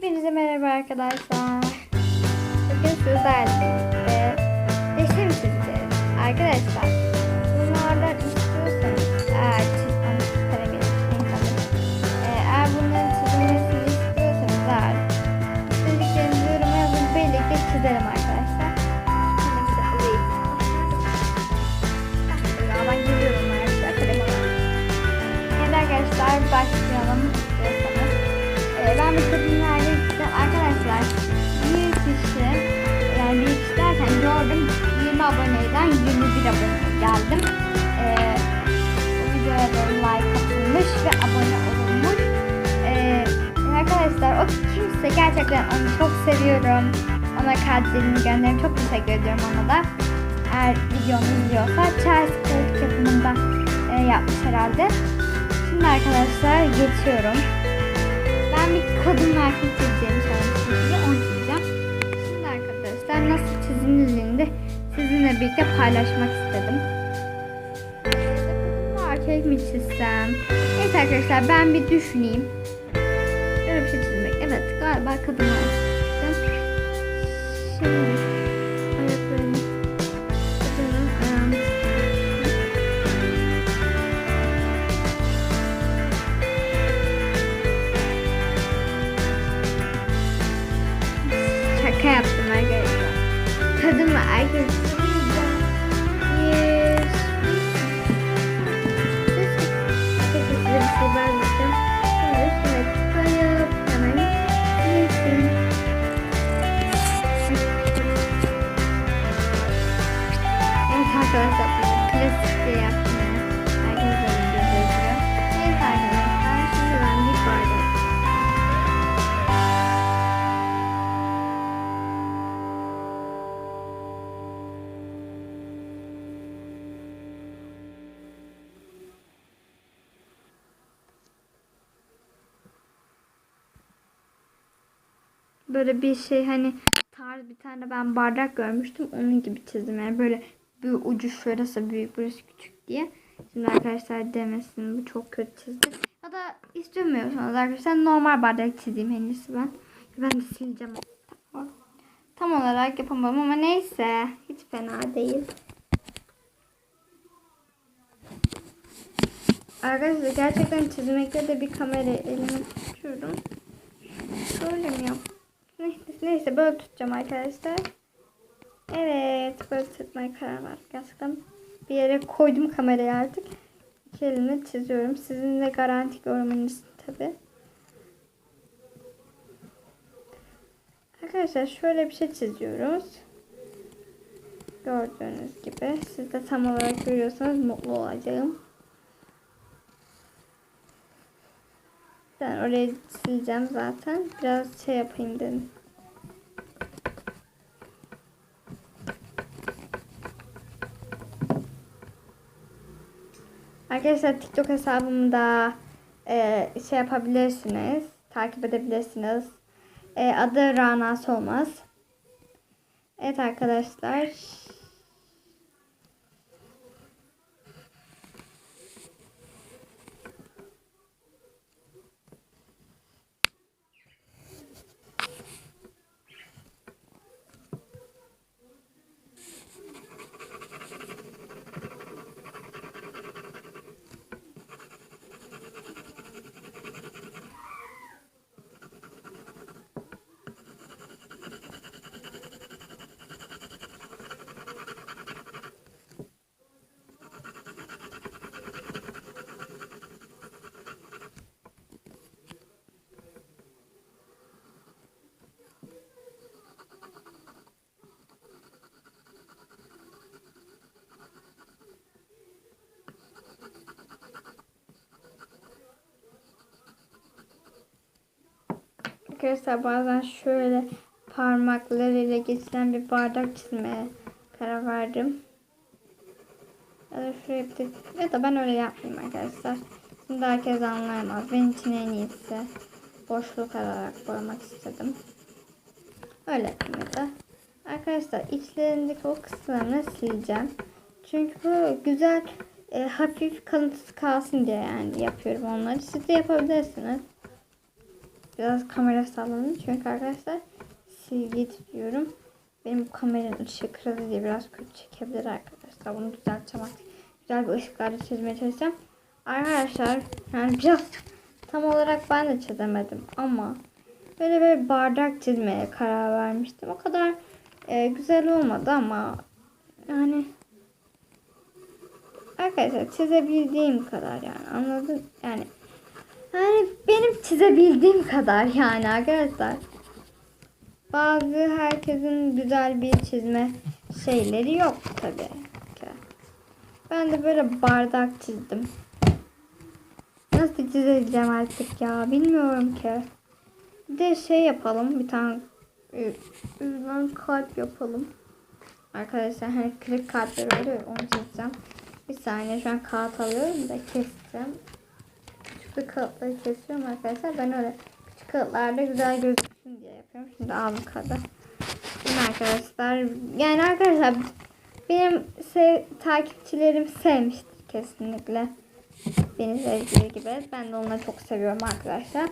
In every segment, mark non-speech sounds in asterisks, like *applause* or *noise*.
Hepinize merhaba arkadaşlar. Bugün sizlerle resim çizeceğiz. Arkadaşlar bunlardan istiyorsanız eğer çizmemi kalemini eğer bunların çizilmesini istiyorsanız eğer istediklerinizi yoruma yazın birlikte çizelim arkadaşlar. Ya ben geliyorum arkadaşlar. Evet arkadaşlar başlayalım ben bir kadınlarla aboneyden 21 aboneye geldim. Ee, bu videoya da like atılmış ve abone olunmuş. Ee, arkadaşlar o kimse gerçekten onu çok seviyorum. Ona kalplerimi gönderim. Çok teşekkür ediyorum ona da. Eğer videomu izliyorsa Charles Kılıç yapımında e, yapmış herhalde. Şimdi arkadaşlar geçiyorum. Ben bir kadın erkek çizeceğimi söylemiştim size. Onu çizeceğim. Şimdi arkadaşlar nasıl çizildiğini de sizinle birlikte paylaşmak istedim. Erkek mi çizsem? Evet arkadaşlar ben bir düşüneyim. Böyle bir şey çizmek. Evet galiba kadın çizdim. Şimdi çizeceğim. Şaka yaptım arkadaşlar. Kadın ve erkek böyle bir şey hani tarz bir tane ben bardak görmüştüm onun gibi çizdim yani böyle bir ucu şurası büyük burası küçük diye. Şimdi arkadaşlar demesin bu çok kötü çizdim. Ya da istemiyorsanız arkadaşlar normal bardak çizeyim en iyisi ben. Ben de sileceğim. Tam olarak yapamam ama neyse hiç fena değil. Arkadaşlar gerçekten çizmekte de bir kamera elime tutuyorum. Şöyle mi yap? Neyse, böyle tutacağım arkadaşlar. Evet böyle tutmaya karar verdim. Gerçekten bir yere koydum kamerayı artık. İki elimle çiziyorum. Sizin de garanti görmeniz tabi. Arkadaşlar şöyle bir şey çiziyoruz. Gördüğünüz gibi. Siz de tam olarak görüyorsanız mutlu olacağım. Ben orayı sileceğim zaten. Biraz şey yapayım dedim. Arkadaşlar TikTok hesabımda e, şey yapabilirsiniz. Takip edebilirsiniz. E, adı Rana Solmaz. Evet arkadaşlar. Arkadaşlar bazen şöyle parmaklarıyla geçilen bir bardak çizmeye karar verdim. Ya da şuraya bir de, ya da ben öyle yapmayayım arkadaşlar. Şimdi herkes anlayamaz. Benim için en iyisi boşluk alarak boyamak istedim. Öyle yapayım ya da. Arkadaşlar içlerindeki o kısımlarını sileceğim. Çünkü bu güzel e, hafif kalıntısı kalsın diye yani yapıyorum onları. Siz de yapabilirsiniz. Biraz kamera sallanın çünkü arkadaşlar silgi tutuyorum. Benim bu kameranın ışığı kırıldı diye biraz kötü çekebilir arkadaşlar. Bunu düzelteceğim artık. Güzel bir ışıklarla çizmeye çalışacağım. Arkadaşlar yani biraz tam olarak ben de çizemedim ama böyle böyle bardak çizmeye karar vermiştim. O kadar e, güzel olmadı ama yani arkadaşlar çizebildiğim kadar yani anladın yani yani benim çizebildiğim kadar yani arkadaşlar. Bazı herkesin güzel bir çizme şeyleri yok tabi ki. Ben de böyle bardak çizdim. Nasıl çizeceğim artık ya bilmiyorum ki. Bir de şey yapalım bir tane e, üzülen kalp yapalım. Arkadaşlar hani kırık kalpler oluyor onu çizeceğim. Bir saniye şu an kağıt alıyorum da keseceğim. Küçük kağıtları kesiyorum arkadaşlar. Ben öyle küçük kağıtlarda güzel gözüksün diye yapıyorum. Şimdi avokado. Şimdi arkadaşlar yani arkadaşlar benim sev, takipçilerim sevmiştir kesinlikle. Beni sevdiği gibi. Ben de onları çok seviyorum arkadaşlar.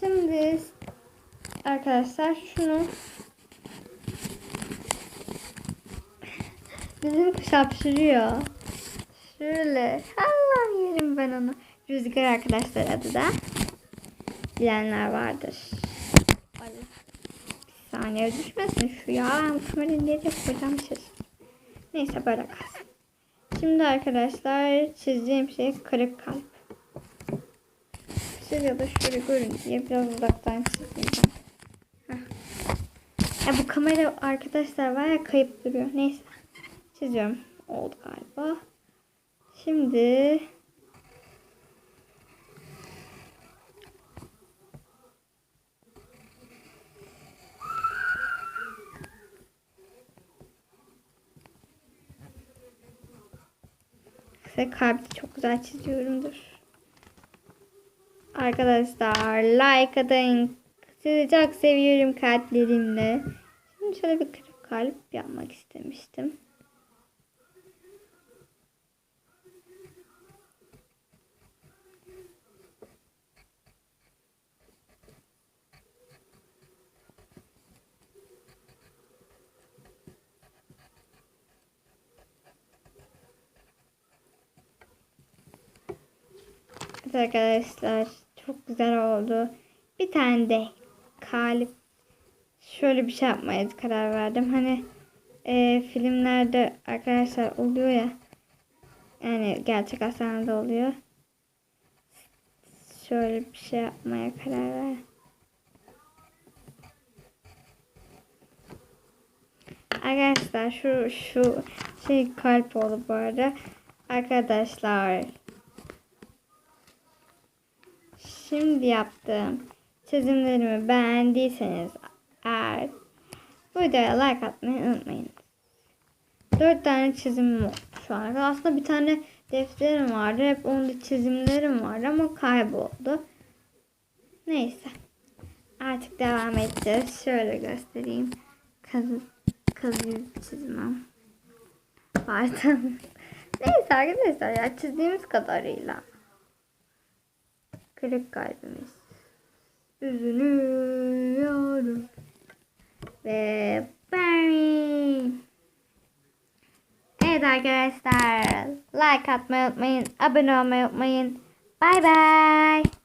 Şimdi arkadaşlar şunu bizim kuş hapşırıyor. Şöyle. Allah yerim ben onu. Rüzgar arkadaşlar adı da. Bilenler vardır. Ay, Bir saniye düşmesin şu ya. Kamerayı nereye koyacağım şaşırdım. Neyse böyle kalsın. Şimdi arkadaşlar çizeceğim şey kırık kalp. Şuraya da şöyle görün diye biraz uzaktan. Heh. Ya bu kamera arkadaşlar var ya kayıp duruyor. Neyse. Çiziyorum. Oldu galiba. Şimdi Size kalpte çok güzel çiziyorumdur. Arkadaşlar like atın. Sizi çok seviyorum kalplerimle. Şimdi şöyle bir kırık kalp yapmak istemiştim. Arkadaşlar çok güzel oldu. Bir tane de kalp şöyle bir şey yapmaya karar verdim. Hani e, filmlerde arkadaşlar oluyor ya yani gerçek hastanede oluyor. Şöyle bir şey yapmaya karar ver. Arkadaşlar şu şu şey kalp oldu bu arada. Arkadaşlar Şimdi yaptığım çizimlerimi beğendiyseniz eğer bu videoya like atmayı unutmayın. 4 tane çizimim oldu şu an. Aslında bir tane defterim vardı. Hep onda çizimlerim vardı ama kayboldu. Neyse. Artık devam edeceğiz. Şöyle göstereyim. Kazı, kazı çizmem. Pardon. *laughs* Neyse arkadaşlar ya çizdiğimiz kadarıyla kırık kalbimiz. Üzülüyorum. Ve Barry. Evet arkadaşlar. Like atmayı unutmayın. Abone olmayı unutmayın. Bay bay.